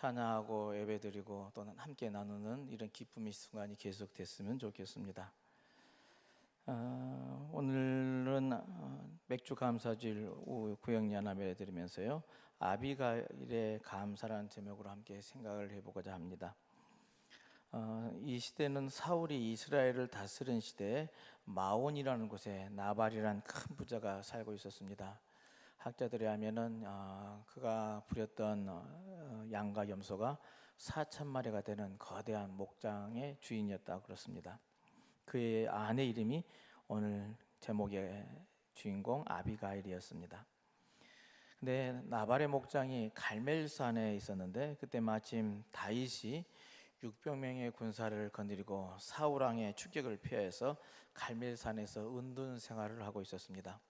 찬양하고 예배드리고 또는 함께 나누는 이런 기쁨의 순간이 계속됐으면 좋겠습니다. 어, 오늘은 어, 맥주 감사주일 오후 구역 연합에 드리면서요 아비가일의 감사라는 제목으로 함께 생각을 해보고자 합니다. 어, 이 시대는 사울이 이스라엘을 다스린 시대에 마온이라는 곳에 나발이라는 큰 부자가 살고 있었습니다. 학자들에 하면은 어, 그가 부렸던 어, 양과 염소가 4천 마리가 되는 거대한 목장의 주인이었다 그렇습니다. 그의 아내 이름이 오늘 제목의 주인공 아비가일이었습니다. 근데 나발의 목장이 갈멜산에 있었는데 그때 마침 다윗이 600명의 군사를 건드리고 사울 왕의 추격을 피해서 갈멜산에서 은둔 생활을 하고 있었습니다.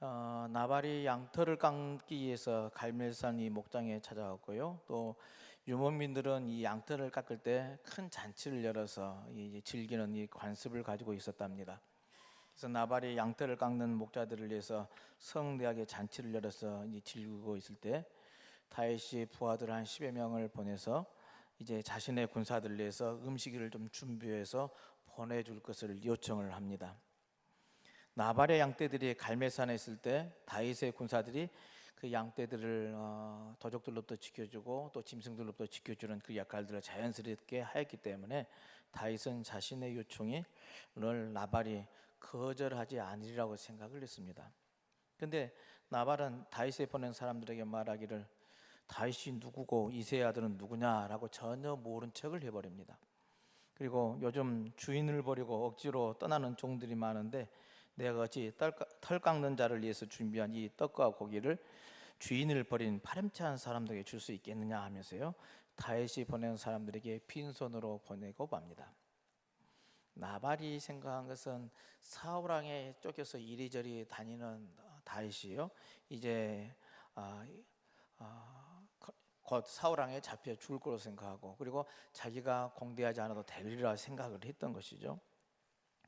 어, 나발이 양털을 깎기 위해서 갈멜산 이 목장에 찾아왔고요. 또 유목민들은 이 양털을 깎을 때 큰 잔치를 열어서 이 즐기는 이 관습을 가지고 있었답니다. 그래서 나발이 양털을 깎는 목자들을 위해서 성대하게 잔치를 열어서 이 즐기고 있을 때 다윗이 부하들 한 10여 명을 보내서 이제 자신의 군사들을 위해서 음식을 좀 준비해서 보내줄 것을 요청을 합니다. 나발의 양떼들이 갈멜산에 있을 때 다윗의 군사들이 그 양떼들을 어, 도적들로부터 지켜주고 또 짐승들로부터 지켜주는 그 역할들을 자연스럽게 하였기 때문에 다윗은 자신의 요청에 를 나발이 거절하지 않으리라고 생각을 했습니다. 근데 나발은 다윗에 보낸 사람들에게 말하기를 다윗이 누구고 이세의 아들은 누구냐라고 전혀 모른 척을 해버립니다. 그리고 요즘 주인을 버리고 억지로 떠나는 종들이 많은데 내가 어찌 털 깎는 자를 위해서 준비한 이 떡과 고기를 주인을 버린 파렴치한 사람들에게 줄 수 있겠느냐 하면서요 다윗이 보낸 사람들에게 빈손으로 보내고 맙니다. 나발이 생각한 것은 사울 왕에 쫓겨서 이리저리 다니는 다윗이요 이제 아, 아, 곧 사울 왕에 잡혀 죽을 거로 생각하고 그리고 자기가 공개하지 않아도 되리라 생각을 했던 것이죠.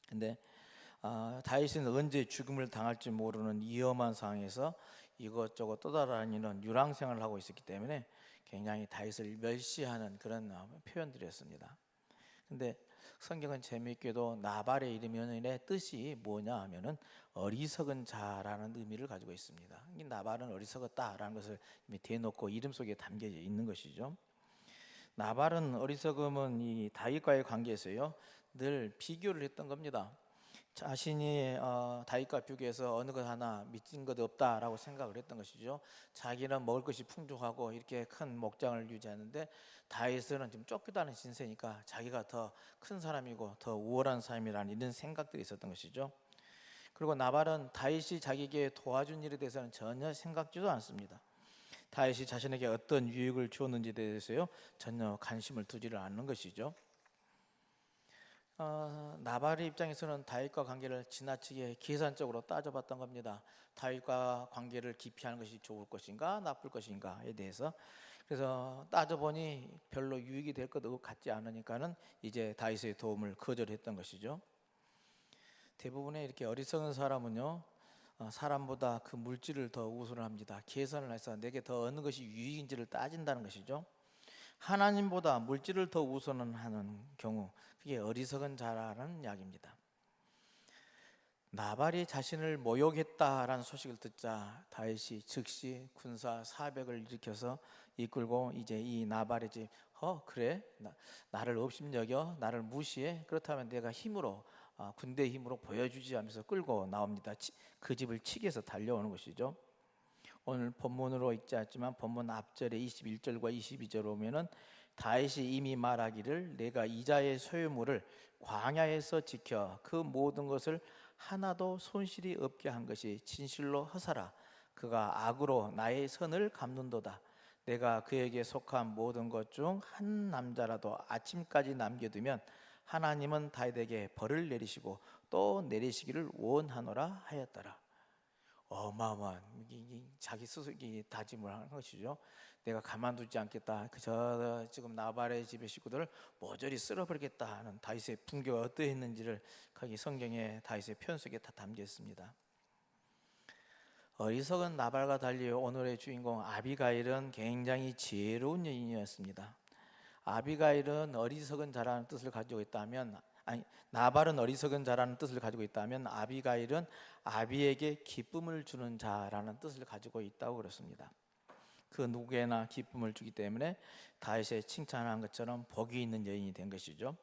근데 아, 다윗은 언제 죽음을 당할지 모르는 위험한 상황에서 이것저것 떠돌아다니는 유랑 생활을 하고 있었기 때문에 굉장히 다윗을 멸시하는 그런 어, 표현들이었습니다. 근데 성경은 재미있게도 나발의 이름의 뜻이 뭐냐 하면은 어리석은 자라는 의미를 가지고 있습니다. 이 나발은 어리석었다라는 것을 대놓고 이름 속에 담겨져 있는 것이죠. 나발은 어리석음은 이 다윗과의 관계에서요 늘 비교를 했던 겁니다. 자신이 어, 다윗과 비교해서 어느 것 하나 미친 것 없다라고 생각을 했던 것이죠. 자기는 먹을 것이 풍족하고 이렇게 큰 목장을 유지하는데 다윗은 지금 쫓기다는 신세니까 자기가 더 큰 사람이고 더 우월한 사람이라는 이런 생각들이 있었던 것이죠. 그리고 나발은 다윗이 자기에게 도와준 일에 대해서는 전혀 생각지도 않습니다. 다윗이 자신에게 어떤 유익을 주었는지에 대해서요 전혀 관심을 두지를 않는 것이죠. 어, 나발의 입장에서는 다윗과 관계를 지나치게 계산적으로 따져봤던 겁니다. 다윗과 관계를 기피하는 것이 좋을 것인가 나쁠 것인가에 대해서 그래서 따져보니 별로 유익이 될 것 같지 않으니까는 이제 다윗의 도움을 거절했던 것이죠. 대부분의 이렇게 어리석은 사람은요 어, 사람보다 그 물질을 더 우선을 합니다. 계산을 해서 내게 더 어느 것이 유익인지를 따진다는 것이죠. 하나님보다 물질을 더 우선하는 경우 그게 어리석은 자라는 이야기입니다. 나발이 자신을 모욕했다라는 소식을 듣자 다윗이 즉시 군사 400을 일으켜서 이끌고 이제 이 나발의 집, 어 그래 나, 를 업심여겨 나를 무시해 그렇다면 내가 힘으로 어, 군대 힘으로 보여주지 하면서 끌고 나옵니다. 그 집을 치기해서 달려오는 것이죠. 오늘 본문으로 읽지 않지만 본문 앞절에 21절과 22절 오면은 다윗이 이미 말하기를 내가 이자의 소유물을 광야에서 지켜 그 모든 것을 하나도 손실이 없게 한 것이 진실로 허사라. 그가 악으로 나의 선을 갚는도다. 내가 그에게 속한 모든 것 중 한 남자라도 아침까지 남겨두면 하나님은 다윗에게 벌을 내리시고 또 내리시기를 원하노라 하였더라 어마어마한 자기 스스로 다짐을 하는 것이죠. 내가 가만두지 않겠다. 그저 지금 나발의 집의 식구들을 모조리 쓸어버리겠다 하는 다윗의 분교가 어떠했는지를 거기 성경에 다윗의 편 속에 다 담겨 있습니다. 어리석은 나발과 달리 오늘의 주인공 아비가일은 굉장히 지혜로운 여인이었습니다. 아비가일은 어리석은 자라는 뜻을 가지고 있다면 아니 나발은 어리석은 자라는 뜻을 가지고 있다면 아비가일은 아비에게 기쁨을 주는 자라는 뜻을 가지고 있다고 그렇습니다. 그 누구에나 기쁨을 주기 때문에 다윗의 칭찬한 것처럼 복이 있는 여인이 된 것이죠.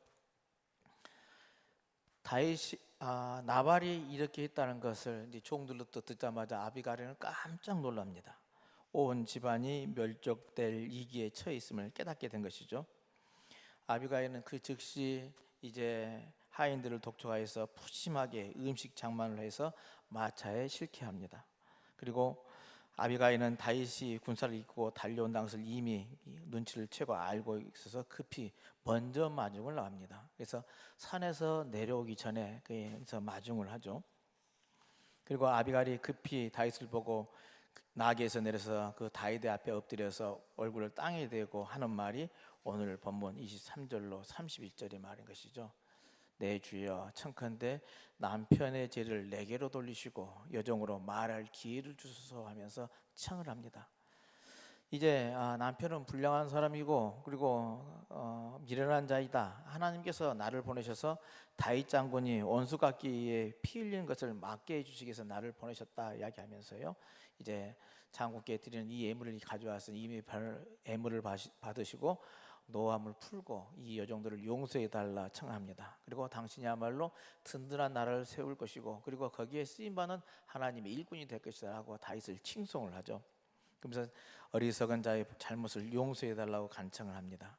다윗이 아, 나발이 이렇게 했다는 것을 이제 종들로부터 듣자마자 아비가일은 깜짝 놀랍니다. 온 집안이 멸족될 위기에 처해 있음을 깨닫게 된 것이죠. 아비가일은 그 즉시 이제 하인들을 독촉하여서 푸짐하게 음식 장만을 해서 마차에 실게 합니다. 그리고 아비가일은 다윗이 군사를 이끌고 달려온다는 것을 이미 눈치를 채고 알고 있어서 급히 먼저 마중을 나갑니다. 그래서 산에서 내려오기 전에 그래서 마중을 하죠. 그리고 아비가일이 급히 다윗을 보고 나귀에서 내려서 그 다윗의 앞에 엎드려서 얼굴을 땅에 대고 하는 말이 오늘 본문 23절로 31절의 말인 것이죠. 내 주여 청컨대 남편의 죄를 내게로 돌리시고 여종으로 말할 기회를 주소서 하면서 청을 합니다. 이제 아, 남편은 불량한 사람이고 그리고 어, 미련한 자이다. 하나님께서 나를 보내셔서 다윗 장군이 원수 갚기에 피 흘리는 것을 막게 해주시기 위해서 나를 보내셨다 이야기하면서요. 이제 장군께 드리는 이 예물을 가져와서 이미 예물을 받으시고 노함을 풀고 이 여종들을 용서해 달라 청합니다. 그리고 당신이야말로 든든한 나라를 세울 것이고 그리고 거기에 쓰임 받는 하나님의 일꾼이 될 것이다라고 다윗을 칭송을 하죠. 그러면서 어리석은 자의 잘못을 용서해 달라고 간청을 합니다.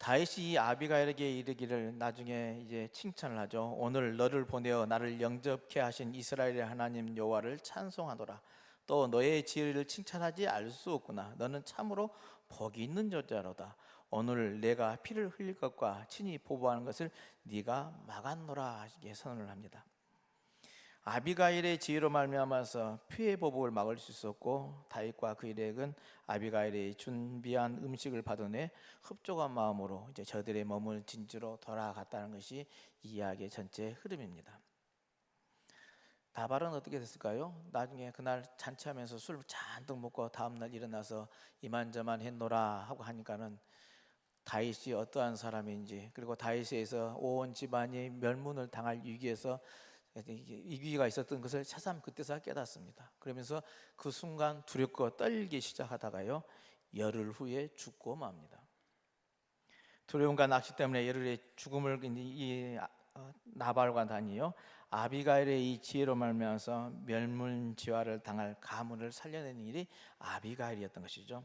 다윗이 이 아비가일에게 이르기를 나중에 이제 칭찬을 하죠. 오늘 너를 보내어 나를 영접케 하신 이스라엘의 하나님 여호와를 찬송하노라. 또 너의 지혜를 칭찬하지 알 수 없구나. 너는 참으로 복이 있는 여자로다. 오늘 내가 피를 흘릴 것과 친히 보복하는 것을 네가 막았노라 하시게 선언을 합니다. 아비가일의 지혜로 말미암아서 피해 보복을 막을 수 있었고 다윗과 그 일행은 아비가일이 준비한 음식을 받은 후에 흡족한 마음으로 이제 저들의 머문 진지로 돌아갔다는 것이 이야기의 전체 흐름입니다. 나발은 어떻게 됐을까요? 나중에 그날 잔치하면서 술 잔뜩 먹고 다음날 일어나서 이만저만 했노라 하고 하니까는 다윗이 어떠한 사람인지 그리고 다윗에서 온 집안이 멸문을 당할 위기에서 위기가 있었던 것을 차삼 그때서 깨닫습니다. 그러면서 그 순간 두렵고 떨기 시작하다가요 열흘 후에 죽고 맙니다. 두려움과 낚시 때문에 열흘에 죽음을 이 어, 나발과 다니요 아비가일의 이 지혜로 말미암아서 멸문지화를 당할 가문을 살려낸 일이 아비가일이었던 것이죠.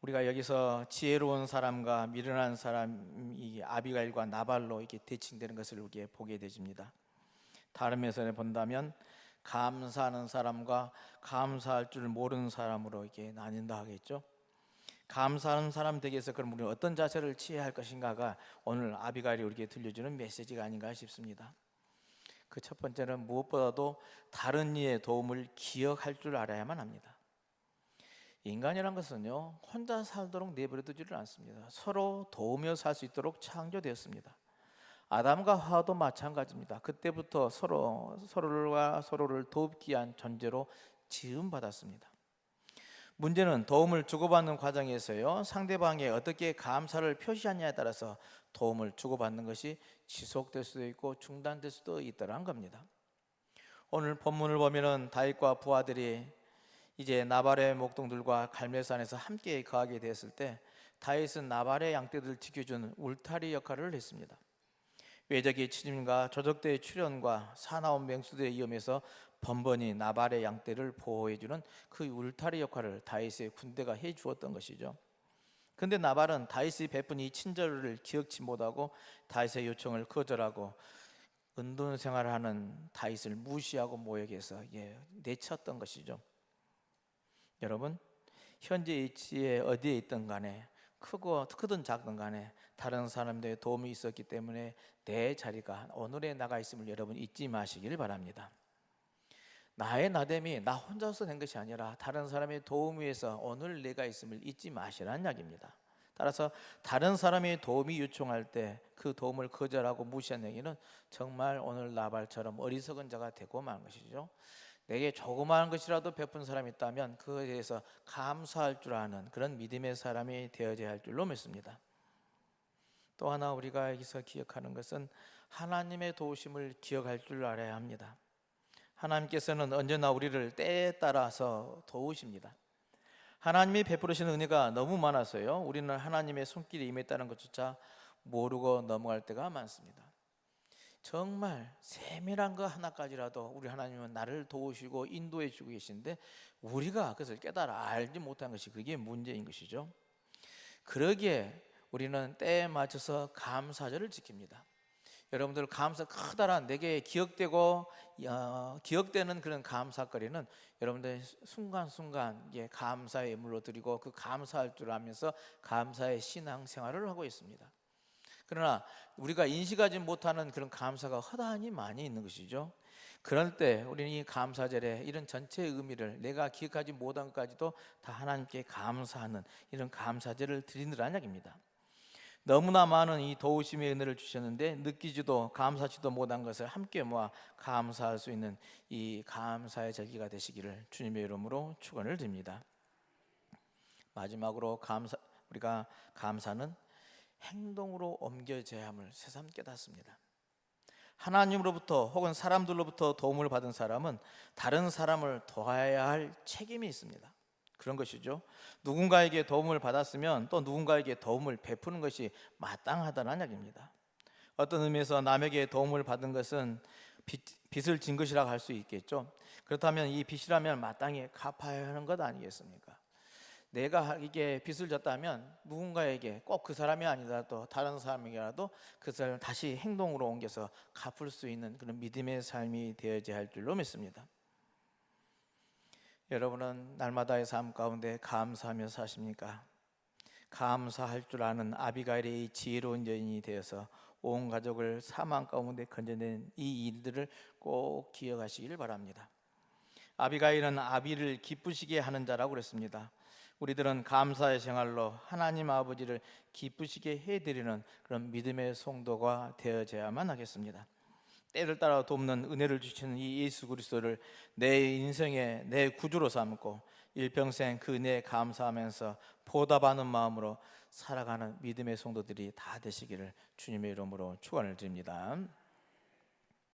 우리가 여기서 지혜로운 사람과 미련한 사람 이 아비가일과 나발로 이렇게 대칭되는 것을 우리가 보게 되집니다. 다른 면에서 본다면 감사하는 사람과 감사할 줄 모르는 사람으로 이렇게 나뉜다 하겠죠. 감사하는 사람 되기 위해서 그럼 우리는 어떤 자세를 취해야 할 것인가가 오늘 아비가일이 우리에게 들려주는 메시지가 아닌가 싶습니다. 그 첫 번째는 무엇보다도 다른 이의 도움을 기억할 줄 알아야만 합니다. 인간이란 것은요 혼자 살도록 내버려두지를 않습니다. 서로 도우며 살 수 있도록 창조되었습니다. 아담과 하와도 마찬가지입니다. 그때부터 서로 서로가 서로를 돕기 위한 존재로 지음 받았습니다. 문제는 도움을 주고받는 과정에서요 상대방에 어떻게 감사를 표시하냐에 따라서 도움을 주고받는 것이 지속될 수도 있고 중단될 수도 있더란 겁니다. 오늘 본문을 보면은 다윗과 부하들이 이제 나발의 목동들과 갈멜산에서 함께 거하게 되었을 때 다윗은 나발의 양떼들을 지켜주는 울타리 역할을 했습니다. 외적의 침입과 조적대의 출현과 사나운 맹수들의 위험에서 번번이 나발의 양떼를 보호해주는 그 울타리 역할을 다윗의 군대가 해주었던 것이죠. 근데 나발은 다윗이 베푼 이 친절을 기억치 못하고 다윗의 요청을 거절하고 은둔 생활을 하는 다윗을 무시하고 모욕해서 예, 내쳤던 것이죠. 여러분 현재 위치에 어디에 있든 간에 크고 크든 작든 간에 다른 사람들의 도움이 있었기 때문에 내 자리가 오늘에 나가 있음을 여러분 잊지 마시길 바랍니다. 나의 나됨이 나 혼자서 된 것이 아니라 다른 사람의 도움 위해서 오늘 내가 있음을 잊지 마시라는 이야기입니다. 따라서 다른 사람의 도움이 요청할 때 그 도움을 거절하고 무시한 행위는 정말 오늘 나발처럼 어리석은 자가 되고 만 것이죠. 내게 조그마한 것이라도 베푼 사람이 있다면 그에 대해서 감사할 줄 아는 그런 믿음의 사람이 되어야 할 줄로 믿습니다. 또 하나 우리가 여기서 기억하는 것은 하나님의 도우심을 기억할 줄 알아야 합니다. 하나님께서는 언제나 우리를 때에 따라서 도우십니다. 하나님이 베푸시는 은혜가 너무 많아서요. 우리는 하나님의 손길이 임했다는 것조차 모르고 넘어갈 때가 많습니다. 정말 세밀한 거 하나까지라도 우리 하나님은 나를 도우시고 인도해 주고 계신데 우리가 그것을 깨달아 알지 못한 것이 그게 문제인 것이죠. 그러기에 우리는 때에 맞춰서 감사절을 지킵니다. 여러분들 감사 커다란 내게 기억되고 어, 기억되는 그런 감사거리는 여러분들 순간순간 예, 감사의 물로 드리고 그 감사할 줄 알면서 감사의 신앙 생활을 하고 있습니다. 그러나 우리가 인식하지 못하는 그런 감사가 허다하니 많이 있는 것이죠. 그럴 때 우리는 이 감사절에 이런 전체의 의미를 내가 기억하지 못한 것까지도 다 하나님께 감사하는 이런 감사절을 드리느라는 이야기입니다. 너무나 많은 이 도우심의 은혜를 주셨는데 느끼지도 감사하지도 못한 것을 함께 모아 감사할 수 있는 이 감사의 절기가 되시기를 주님의 이름으로 축원을 드립니다. 마지막으로 감사 우리가 감사는 행동으로 옮겨져야 함을 새삼 깨닫습니다. 하나님으로부터 혹은 사람들로부터 도움을 받은 사람은 다른 사람을 도와야 할 책임이 있습니다. 그런 것이죠. 누군가에게 도움을 받았으면 또 누군가에게 도움을 베푸는 것이 마땅하다는 이야기입니다. 어떤 의미에서 남에게 도움을 받은 것은 빚, 빚을 진 것이라고 할 수 있겠죠. 그렇다면 이 빚이라면 마땅히 갚아야 하는 것 아니겠습니까? 내가 이게 빚을 졌다면 누군가에게 꼭 그 사람이 아니더라도 다른 사람에게라도 그 사람을 다시 행동으로 옮겨서 갚을 수 있는 그런 믿음의 삶이 되어야 할 줄로 믿습니다. 여러분은 날마다의 삶 가운데 감사하며 사십니까? 감사할 줄 아는 아비가일의 지혜로운 여인이 되어서 온 가족을 사망 가운데 건져낸 이 일들을 꼭 기억하시길 바랍니다. 아비가일은 아비를 기쁘시게 하는 자라고 그랬습니다. 우리들은 감사의 생활로 하나님 아버지를 기쁘시게 해드리는 그런 믿음의 성도가 되어져야만 하겠습니다. 때를 따라 돕는 은혜를 주시는 이 예수 그리스도를 내 인생의 내 구주로 삼고 일평생 그 은혜에 감사하면서 보답하는 마음으로 살아가는 믿음의 성도들이 다 되시기를 주님의 이름으로 축원을 드립니다.